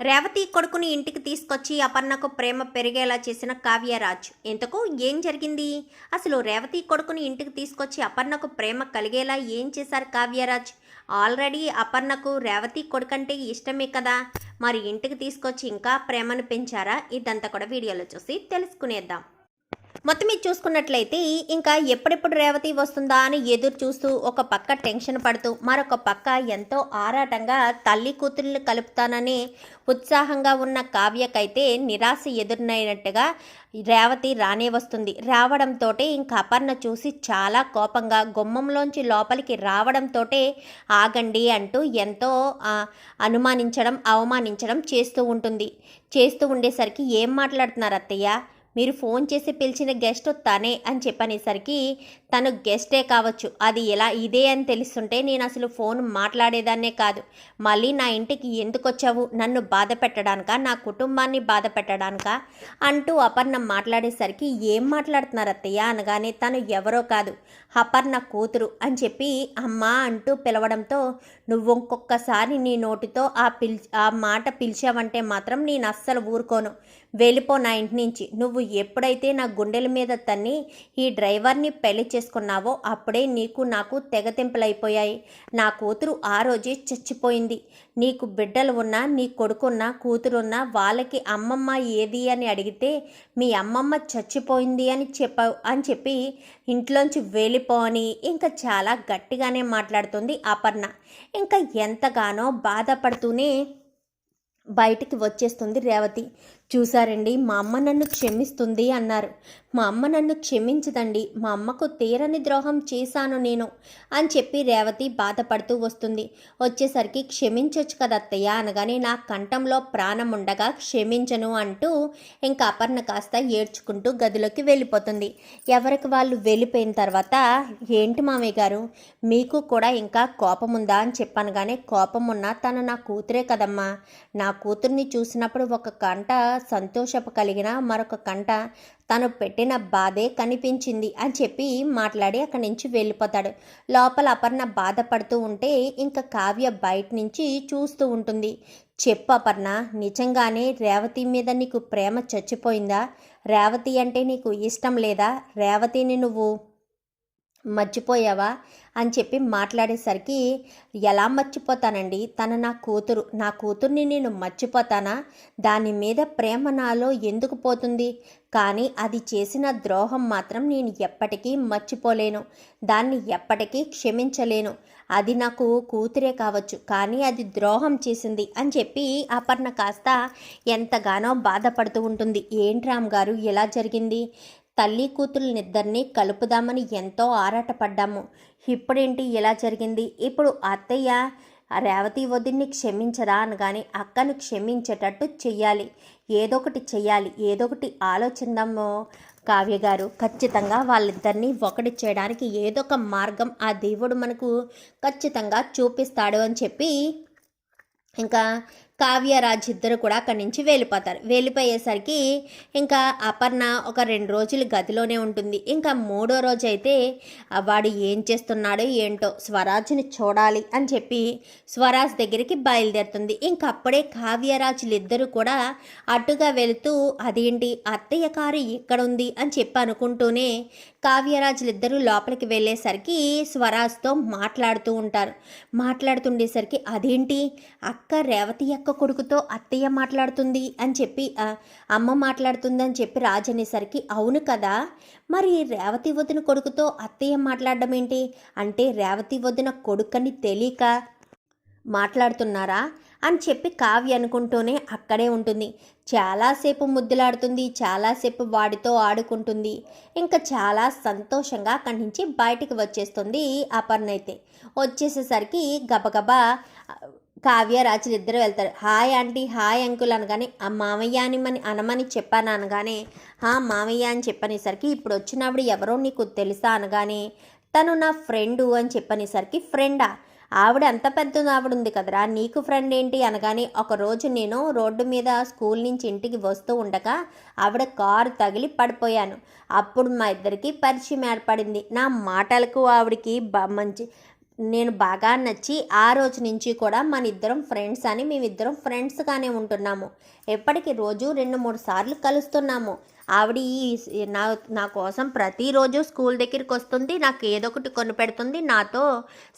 రేవతి కొడుకుని ఇంటికి తీసుకొచ్చి అపర్ణకు ప్రేమ పెరిగేలా చేసిన కావ్యరాజ్. ఇంతకు ఏం జరిగింది? అసలు రేవతి కొడుకుని ఇంటికి తీసుకొచ్చి అపర్ణకు ప్రేమ కలిగేలా ఏం చేశారు కావ్యరాజ్? ఆల్రెడీ అపర్ణకు రేవతి కొడుకంటే ఇష్టమే కదా. మరి ఇంటికి తీసుకొచ్చి ఇంకా ప్రేమను పెంచారా? ఇదంతా కూడా వీడియోలో చూసి తెలుసుకునేద్దాం. మొత్తం ఇది చూసుకున్నట్లయితే ఇంకా ఎప్పుడెప్పుడు రేవతి వస్తుందా అని ఎదురు చూస్తూ ఒక పక్క టెన్షన్ పడుతూ మరొక పక్క ఎంతో ఆరాటంగా తల్లి కూతుర్ని కలుపుతానని ఉత్సాహంగా ఉన్న కావ్యకైతే నిరాశ ఎదురునైనట్టుగా రేవతి రానే వస్తుంది. రావడంతో ఇంకా అపర్ణ చూసి చాలా కోపంగా గుమ్మంలోంచి లోపలికి రావడంతో ఆగండి అంటూ ఎంతో అనుమానించడం అవమానించడం చేస్తూ ఉంటుంది. చేస్తూ ఉండేసరికి ఏం మాట్లాడుతున్నారు అత్తయ్య? మీరు ఫోన్ చేసి పిలిచిన గెస్ట్ తనే అని చెప్పనేసరికి తను గెస్టే కావచ్చు. అది ఎలా ఇదే అని తెలుస్తుంటే నేను అసలు ఫోన్ మాట్లాడేదాన్నే కాదు. మళ్ళీ నా ఇంటికి ఎందుకు వచ్చావు నన్ను బాధ పెట్టడానిక? నా కుటుంబాన్ని బాధ పెట్టడానిక? అంటూ అపర్ణ మాట్లాడేసరికి ఏం మాట్లాడుతున్నారు అత్తయ్య అనగానే తను ఎవరో కాదు. అపర్ణ కూతురు అని చెప్పి అమ్మా అంటూ పిలవడంతో నువ్వు ఇంకొకసారి నీ నోటితో ఆ పిల్ ఆ మాట పిలిచావంటే మాత్రం నేను అస్సలు ఊరుకోను. వెళ్ళిపో నా ఇంటి నుంచి. నువ్వు ఎప్పుడైతే నా గుండెల మీద తన్ని ఈ డ్రైవర్ని పెళ్ళి చేసుకున్నావో అప్పుడే నీకు నాకు తెగతింపులైపోయాయి. నా కూతురు ఆ రోజే చచ్చిపోయింది. నీకు బిడ్డలు ఉన్నా నీ కొడుకున్నా కూతురున్నా వాళ్ళకి అమ్మమ్మ ఏది అని అడిగితే మీ అమ్మమ్మ చచ్చిపోయింది అని చెప్ప అని చెప్పి ఇంట్లోంచి వెళ్ళిపోని ఇంకా చాలా గట్టిగానే మాట్లాడుతుంది అపర్ణ. ఇంకా ఎంతగానో బాధపడుతూనే బయటికి వచ్చేస్తుంది రేవతి. చూశారండి. మా అమ్మ నన్ను క్షమిస్తుంది అన్నారు. మా అమ్మ నన్ను క్షమించదండి. మా అమ్మకు తీరని ద్రోహం చేశాను నేను అని చెప్పి రేవతి బాధపడుతూ వస్తుంది. వచ్చేసరికి క్షమించొచ్చు కదా అత్తయ్య అనగానే నా కంఠంలో ప్రాణం ఉండగా క్షమించను అంటూ ఇంకా అపర్ణ కాస్త ఏడ్చుకుంటూ గదిలోకి వెళ్ళిపోతుంది. ఎవరికి వాళ్ళు వెళ్ళిపోయిన తర్వాత ఏంటి మామయ్య గారు? మీకు కూడా ఇంకా కోపం ఉందా? అని చెప్పాను కానీ కోపం ఉన్నా తను నా కూతురే కదమ్మా. నా కూతుర్ని చూసినప్పుడు ఒక కంట సంతోషపు కలిగిన మరొక కంట తను పెట్టిన బాధే కనిపించింది అని చెప్పి మాట్లాడి అక్కడి నుంచి వెళ్ళిపోతాడు. లోపల అపర్ణ బాధపడుతూ ఉంటే ఇంకా కావ్య బయట నుంచి చూస్తూ ఉంటుంది. చెప్పు అపర్ణ నిజంగానే రేవతి మీద నీకు ప్రేమ చచ్చిపోయిందా? రేవతి అంటే నీకు ఇష్టం లేదా? రేవతిని నువ్వు మర్చిపోయావా? అని చెప్పి మాట్లాడేసరికి ఎలా మర్చిపోతానండి? తన నా కూతురు నా కూతుర్ని నేను మర్చిపోతానా? దాని మీద ప్రేమ నాలో ఎందుకు పోతుంది? కానీ అది చేసిన ద్రోహం మాత్రం నేను ఎప్పటికీ మర్చిపోలేను. దాన్ని ఎప్పటికీ క్షమించలేను. అది నాకు కూతురే కావచ్చు కానీ అది ద్రోహం చేసింది అని చెప్పి అపర్ణ కాస్త ఎంతగానో బాధపడుతూ ఉంటుంది. ఏంటి రామ్ గారు? ఎలా జరిగింది? తల్లి కూతురునిద్దరినీ కలుపుదామని ఎంతో ఆరాటపడ్డాము. ఇప్పుడేంటి ఇలా జరిగింది? ఇప్పుడు అత్తయ్య ఆ రేవతి వదిన్ని క్షమించరా అనగానే అక్కను క్షమించేటట్టు చెయ్యాలి. ఏదో ఒకటి చెయ్యాలి. ఏదో ఒకటి ఆలోచిద్దాము కావ్య గారు. ఖచ్చితంగా వాళ్ళిద్దరినీ ఒకటి చేయడానికి ఏదో ఒక మార్గం ఆ దేవుడు మనకు ఖచ్చితంగా చూపిస్తాడు అని చెప్పి ఇంకా కావ్యరాజ్ ఇద్దరు కూడా అక్కడి నుంచి వెళ్ళిపోతారు. వెళ్ళిపోయేసరికి ఇంకా అపర్ణ ఒక రెండు రోజులు గదిలోనే ఉంటుంది. ఇంకా మూడో రోజు అయితే వాడు ఏం చేస్తున్నాడో ఏంటో స్వరాజ్ని చూడాలి అని చెప్పి స్వరాజ్ దగ్గరికి బయలుదేరుతుంది. ఇంకా అప్పుడే కావ్యరాజులు ఇద్దరు కూడా అటుగా వెళుతూ అదేంటి? అత్తయ్య కారు ఇక్కడ ఉంది అని చెప్పి అనుకుంటూనే కావ్యరాజులు ఇద్దరు లోపలికి వెళ్ళేసరికి స్వరాజ్తో మాట్లాడుతూ ఉంటారు. మాట్లాడుతుండేసరికి అదేంటి? అక్క రేవతి అక్క కొడుకుతో అత్తయ్య మాట్లాడుతుంది అని చెప్పి అమ్మ మాట్లాడుతుంది అని చెప్పి రాజు అనేసరికి అవును కదా మరి రేవతి వదిన కొడుకుతో అత్తయ్య మాట్లాడడం ఏంటి? అంటే రేవతి వదిన కొడుకని తెలియక మాట్లాడుతున్నారా? అని చెప్పి కావ్య అనుకుంటూనే అక్కడే ఉంటుంది. చాలాసేపు ముద్దులాడుతుంది చాలాసేపు వాడితో ఆడుకుంటుంది. ఇంకా చాలా సంతోషంగా అక్కడి నుంచి బయటికి వచ్చేస్తుంది అపర్ణ అయితే. వచ్చేసేసరికి గబగబా కావ్య రాజులు ఇద్దరు వెళ్తారు. హాయ్ ఆంటీ హాయ్ అంకుల్ అనగానే ఆ మామయ్య అని మని అనమని చెప్పాను అనగానే హా మామయ్య అని చెప్పనేసరికి ఇప్పుడు వచ్చినప్పుడు ఎవరో నీకు తెలుసా అనగానే తను నా ఫ్రెండు అని చెప్పనేసరికి ఫ్రెండా ఆవిడ అంత పెద్ద ఆవిడ ఉంది కదరా నీకు ఫ్రెండ్ ఏంటి అనగానే ఒక రోజు నేను రోడ్డు మీద స్కూల్ నుంచి ఇంటికి వస్తూ ఉండగా ఆవిడ కారు తగిలి పడిపోయాను. అప్పుడు మా ఇద్దరికి పరిచయం ఏర్పడింది. నా మాటలకు ఆవిడకి బ మంచి నేను బాగా నచ్చి ఆ రోజు నుంచి కూడా మన ఇద్దరం ఫ్రెండ్స్ అని మేమిద్దరం ఫ్రెండ్స్గానే ఉంటున్నాము. ఎప్పటికీ రోజు రెండు మూడు సార్లు కలుస్తున్నాము. ఆవిడ ఈ నా నా కోసం ప్రతిరోజు స్కూల్ దగ్గరికి వస్తుంది నాకు ఏదో ఒకటి కొని పెడుతుంది నాతో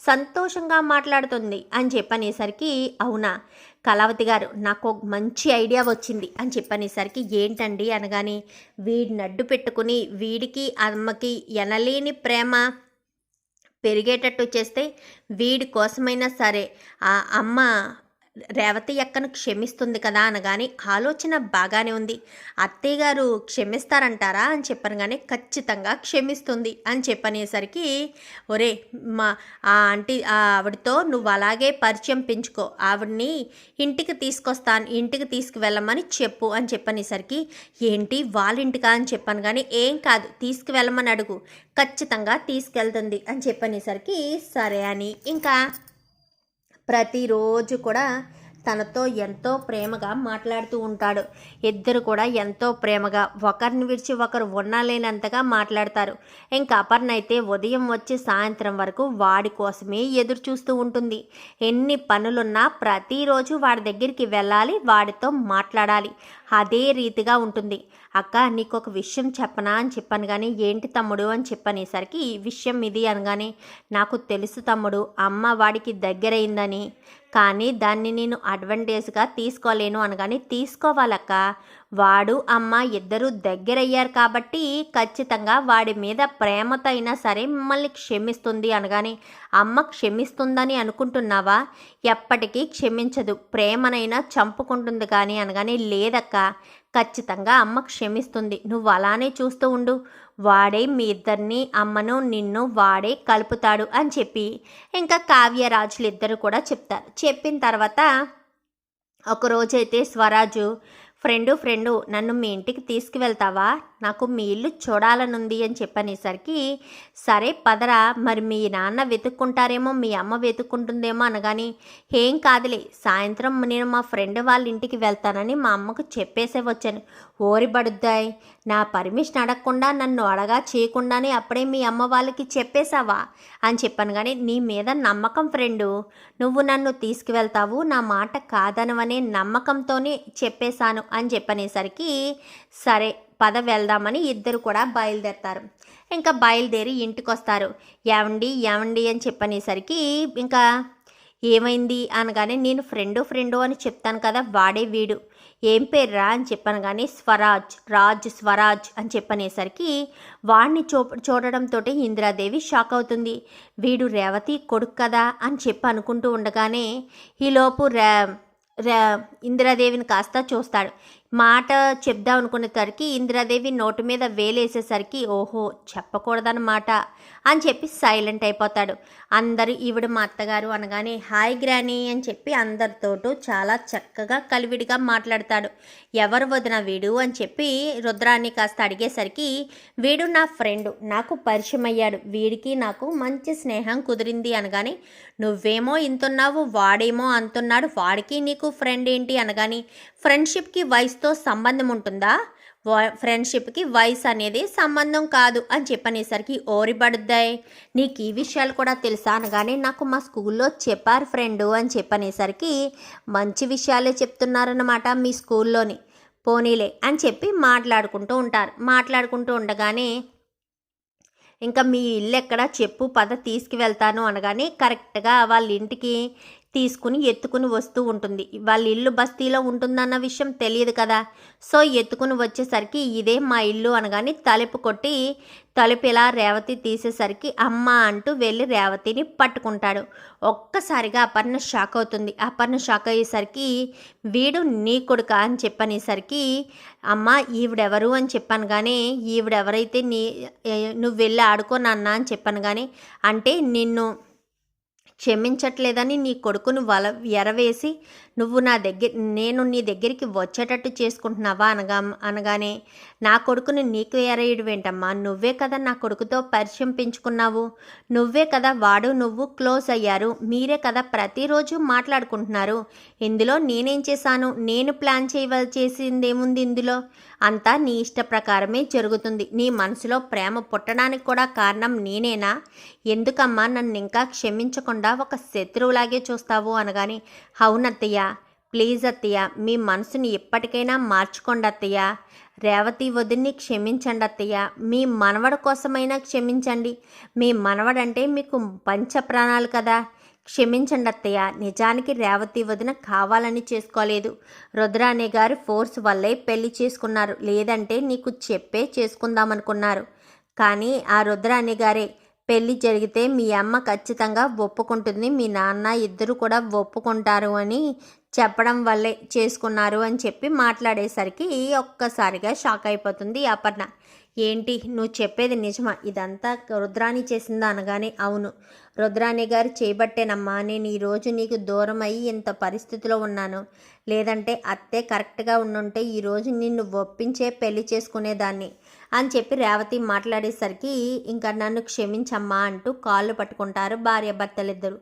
సంతోషంగా మాట్లాడుతుంది అని చెప్పనేసరికి అవునా? కళావతి గారు నాకు ఒక మంచి ఐడియా వచ్చింది అని చెప్పనేసరికి ఏంటండి అనగానే వీడిని అడ్డు పెట్టుకుని వీడికి అమ్మకి ఎనలేని ప్రేమ. పెరిగేటట్టు చేస్తే వీడి కోసమైనా సరే ఆ అమ్మ రేవతి అక్కను క్షమిస్తుంది కదా అనగానే ఆలోచన బాగానే ఉంది. అత్తయ్య గారు క్షమిస్తారంటారా అని చెప్పాను కానీ ఖచ్చితంగా క్షమిస్తుంది అని చెప్పనేసరికి ఒరే మా ఆ ఆంటీ ఆ ఆవిడతో నువ్వు అలాగే పరిచయం పెంచుకో. ఆవిడని ఇంటికి తీసుకొస్తాను ఇంటికి తీసుకువెళ్ళమని చెప్పు అని చెప్పనేసరికి ఏంటి వాళ్ళ ఇంటికా అని చెప్పాను కానీ ఏం కాదు తీసుకువెళ్ళమని అడుగు. ఖచ్చితంగా తీసుకెళ్తుంది అని చెప్పనేసరికి సరే అని. ఇంకా ప్రతిరోజు కూడా తనతో ఎంతో ప్రేమగా మాట్లాడుతూ ఉంటాడు. ఇద్దరు కూడా ఎంతో ప్రేమగా ఒకరిని విడిచి ఒకరు ఉన్నలేనంతగా మాట్లాడతారు. ఇంకా అపర్ణ అయితే ఉదయం వచ్చి సాయంత్రం వరకు వాడి కోసమే ఎదురు చూస్తూ ఉంటుంది. ఎన్ని పనులున్నా ప్రతిరోజు వాడి దగ్గరికి వెళ్ళాలి వాడితో మాట్లాడాలి. అదే రీతిగా ఉంటుంది. అక్క నీకు ఒక విషయం చెప్పనా అని చెప్పాను కానీ ఏంటి తమ్ముడు అని చెప్పనేసరికి ఈ విషయం ఇది అనగానే నాకు తెలుసు తమ్ముడు అమ్మ వాడికి దగ్గరైందని. కానీ దాన్ని నేను అడ్వాంటేజ్గా తీసుకోలేను అనగానే తీసుకోవాలక్క. వాడు అమ్మ ఇద్దరూ దగ్గరయ్యారు కాబట్టి ఖచ్చితంగా వాడి మీద ప్రేమతో అయినా సరే మిమ్మల్ని క్షమిస్తుంది అనగానే అమ్మ క్షమిస్తుందని అనుకుంటున్నావా? ఎప్పటికీ క్షమించదు. ప్రేమనైనా చంపుకుంటుంది కానీ అనగానే లేదక్క. ఖచ్చితంగా అమ్మ క్షమిస్తుంది. నువ్వు అలానే చూస్తూ ఉండు. వాడే మీ ఇద్దరిని అమ్మను నిన్ను వాడే కలుపుతాడు అని చెప్పి ఇంకా కావ్యరాజులు ఇద్దరు కూడా చెప్తారు. చెప్పిన తర్వాత ఒకరోజైతే స్వరాజు ఫ్రెండు ఫ్రెండు నన్ను మీ ఇంటికి తీసుకువెళ్తావా? నాకు మీ ఇల్లు చూడాలనుంది అని చెప్పనేసరికి సరే పదరా మరి మీ నాన్న వెతుక్కుంటారేమో మీ అమ్మ వెతుక్కుంటుందేమో అనగాని ఏం కాదులే సాయంత్రం నేను మా ఫ్రెండ్ వాళ్ళ ఇంటికి వెళ్తానని మా అమ్మకు చెప్పేసే వచ్చాను. ఓరిబడుద్దాయ్. నా పర్మిషన్ అడగకుండా నన్ను అడగా చేయకుండానే అప్పుడే మీ అమ్మ వాళ్ళకి చెప్పేశావా? అని చెప్పాను కానీ నీ మీద నమ్మకం ఫ్రెండు. నువ్వు నన్ను తీసుకువెళ్తావు నా మాట కాదనవనే నమ్మకంతోనే చెప్పేశాను అని చెప్పనేసరికి సరే పద వెళ్దామని ఇద్దరు కూడా బయలుదేరతారు. ఇంకా బయలుదేరి ఇంటికి వస్తారు ఏమండి ఏమండి అని చెప్పనేసరికి ఇంకా ఏమైంది అనగానే నేను ఫ్రెండు ఫ్రెండు అని చెప్తాను కదా వాడే వీడు. ఏం పేర్రా అని చెప్పాను కానీ స్వరాజ్ రాజ్ స్వరాజ్ అని చెప్పనేసరికి వాడిని చూ చూడడంతో ఇందిరాదేవి షాక్ అవుతుంది. వీడు రేవతి కొడుకు కదా అని చెప్పి అనుకుంటూ ఉండగానే ఈలోపు రే రే ఇందిరాదేవిని కాస్త చూస్తాడు. మాట చెప్దాం అనుకునేసరికి ఇందిరాదేవి నోటి మీద వేలేసేసరికి ఓహో చెప్పకూడదన్నమాట అని చెప్పి సైలెంట్ అయిపోతాడు. అందరూ ఈవిడ మా అత్తగారు అనగానే హాయ్ గ్రానీ అని చెప్పి అందరితోటూ చాలా చక్కగా కలివిడిగా మాట్లాడతాడు. ఎవరు వదిన వీడు? అని చెప్పి రుద్రాన్ని కాస్త అడిగేసరికి వీడు నా ఫ్రెండ్ నాకు పరిచయం అయ్యాడు. వీడికి నాకు మంచి స్నేహం కుదిరింది అనగానే నువ్వేమో ఇంతున్నావు వాడేమో అంతున్నాడు వాడికి నీకు ఫ్రెండ్ ఏంటి? అనగాని ఫ్రెండ్షిప్కి వయసుతో సంబంధం ఉంటుందా? ఫ్రెండ్షిప్కి వయసు అనేది సంబంధం కాదు అని చెప్పనేసరికి ఓరిపడుద్దాయి నీకు ఈ విషయాలు కూడా తెలుసా అనగానే నాకు మా స్కూల్లో చెప్పారు ఫ్రెండు అని చెప్పనేసరికి మంచి విషయాలే చెప్తున్నారన్నమాట మీ స్కూల్లోని. పోనీలే అని చెప్పి మాట్లాడుకుంటూ ఉంటారు. మాట్లాడుకుంటూ ఉండగానే ఇంకా మీ ఇల్లు ఎక్కడ చెప్పు పద తీసుకువెళ్తాను అనగానే కరెక్ట్గా వాళ్ళ ఇంటికి తీసుకుని ఎత్తుకుని వస్తూ ఉంటుంది. వాళ్ళ ఇల్లు బస్తీలో ఉంటుందన్న విషయం తెలియదు కదా. సో ఎత్తుకుని వచ్చేసరికి ఇదే మా ఇల్లు అనగానే తలుపు కొట్టి తలుపు ఇలా రేవతి తీసేసరికి అమ్మ అంటూ వెళ్ళి రేవతిని పట్టుకుంటాడు. ఒక్కసారిగా అపర్ణ షాక్ అవుతుంది. అపర్ణ షాక్ అయ్యేసరికి వీడు నీ కొడుక? అని చెప్పనేసరికి అమ్మ ఈవిడెవరు? అని చెప్పాను కానీ ఈవిడెవరైతే నీ నువ్వు వెళ్ళి ఆడుకో నాన్న అని చెప్పాను కానీ అంటే నిన్ను క్షమించట్లేదని నీ కొడుకును వల ఎరవేసి నువ్వు నా దగ్గర నేను నీ దగ్గరికి వచ్చేటట్టు చేసుకుంటున్నావా? అనగా అనగానే నా కొడుకుని నీకు ఏరేయడమేంటమ్మా నువ్వే కదా నా కొడుకుతో పరిచయం పెంచుకున్నావు. నువ్వే కదా వాడు నువ్వు క్లోజ్ అయ్యారు. మీరే కదా ప్రతిరోజు మాట్లాడుకుంటున్నారు. ఇందులో నేనేం చేశాను? నేను ప్లాన్ చేయవల చేసిందేముంది ఇందులో? అంతా నీ ఇష్ట ప్రకారమే జరుగుతుంది. నీ మనసులో ప్రేమ పుట్టడానికి కూడా కారణం నేనేనా? ఎందుకమ్మా నన్ను ఇంకా క్షమించకుండా ఒక శత్రువులాగే చూస్తావు అనగాని అవునత్తయ్య ప్లీజ్ అత్తయ్య మీ మనసుని ఎప్పటికైనా మార్చుకోండి అత్తయ్య. రేవతి వదిన్ని క్షమించండి అత్తయ్య. మీ మనవడ కోసమైనా క్షమించండి. మీ మనవడంటే మీకు పంచ ప్రాణాలు కదా. క్షమించండి అత్తయ్య. నిజానికి రేవతి వదిన కావాలని చేసుకోలేదు. రుద్రానే గారు ఫోర్స్ వల్లే పెళ్ళి చేసుకున్నారు. లేదంటే నీకు చెప్పే చేసుకుందామనుకున్నారు. కానీ ఆ రుద్రాని గారే పెళ్ళి జరిగితే మీ అమ్మ ఖచ్చితంగా ఒప్పుకుంటుంది మీ నాన్న ఇద్దరు కూడా ఒప్పుకుంటారు అని చెప్పడం వల్లే చేసుకున్నారు అని చెప్పి మాట్లాడేసరికి ఒక్కసారిగా షాక్ అయిపోతుంది అపర్ణ. ఏంటి? నువ్వు చెప్పేది నిజమా? ఇదంతా రుద్రాణి చేసిందా అనగానే అవును. రుద్రాణి గారు చేయబట్టేనమ్మా నేను ఈరోజు నీకు దూరం అయ్యి ఇంత పరిస్థితిలో ఉన్నాను. లేదంటే అత్తే కరెక్ట్గా ఉండుంటే ఈరోజు నిన్ను ఒప్పించే పెళ్ళి చేసుకునేదాన్ని. అని చెప్పి రేవతి మాట్లాడేసరికి ఇంకా నన్ను క్షమించమ్మా అంటూ కాళ్ళు పట్టుకుంటారు భార్య భర్తలిద్దరు.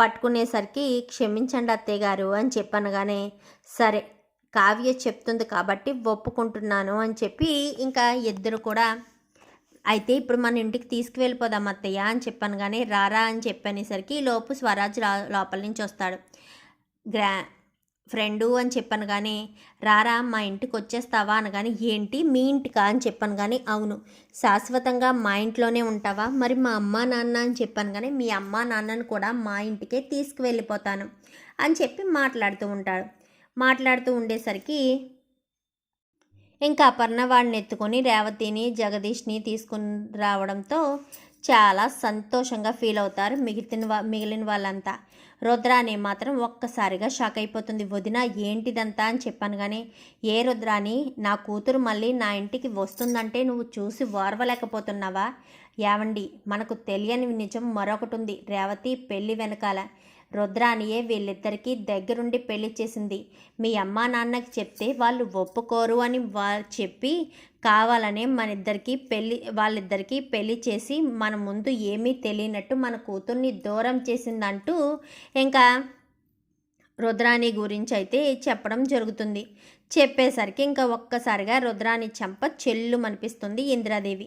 పట్టుకునేసరికి క్షమించండి అత్తయ్య గారు అని చెప్పనగానే సరే కావ్య చెప్తుంది కాబట్టి ఒప్పుకుంటున్నాను అని చెప్పి ఇంకా ఇద్దరు కూడా అయితే ఇప్పుడు మన ఇంటికి తీసుకువెళ్ళిపోదాం అత్తయ్య అని చెప్పాను కానీ రారా అని చెప్పనేసరికి లోపు స్వరాజ్ రా లోపల నుంచి వస్తాడు. గ్రా ఫ్రెండు అని చెప్పాను కానీ రారా మా ఇంటికి వచ్చేస్తావా అనగాని ఏంటి? మీ ఇంటికా? అని చెప్పాను కానీ అవును. శాశ్వతంగా మా ఇంట్లోనే ఉంటావా? మరి మా అమ్మా నాన్న అని చెప్పాను కానీ మీ అమ్మా నాన్నను కూడా మా ఇంటికే తీసుకువెళ్ళిపోతాను అని చెప్పి మాట్లాడుతూ ఉంటాడు. మాట్లాడుతూ ఉండేసరికి ఇంకా అపర్ణ వాడిని ఎత్తుకొని రేవతిని జగదీష్ని తీసుకుని రావడంతో చాలా సంతోషంగా ఫీల్ అవుతారు మిగిలిన మిగిలిన వాళ్ళంతా. రుద్రాని మాత్రం ఒక్కసారిగా షాక్ అయిపోతుంది. వదిన ఏంటిదంతా? అని చెప్పాను కానీ ఏ రుద్రాని నా కూతురు మళ్ళీ నా ఇంటికి వస్తుందంటే నువ్వు చూసి ఓర్వలేకపోతున్నావా? ఏవండి మనకు తెలియని నిజం మరొకటి ఉంది. రేవతి పెళ్ళి వెనకాల రుద్రానియే వీళ్ళిద్దరికీ దగ్గరుండి పెళ్ళి చేసింది. మీ అమ్మా నాన్నకి చెప్తే వాళ్ళు ఒప్పుకోరు అని వా చెప్పి కావాలనే మన ఇద్దరికి పెళ్ళి వాళ్ళిద్దరికీ పెళ్ళి చేసి మన ముందు ఏమీ తెలియనట్టు మన కూతుర్ని దూరం చేసిందంటూ ఇంకా రుద్రాణి గురించి అయితే చెప్పడం జరుగుతుంది. చెప్పేసరికి ఇంకా ఒక్కసారిగా రుద్రాణి చెంప చెల్లు అనిపిస్తుంది ఇందిరాదేవి.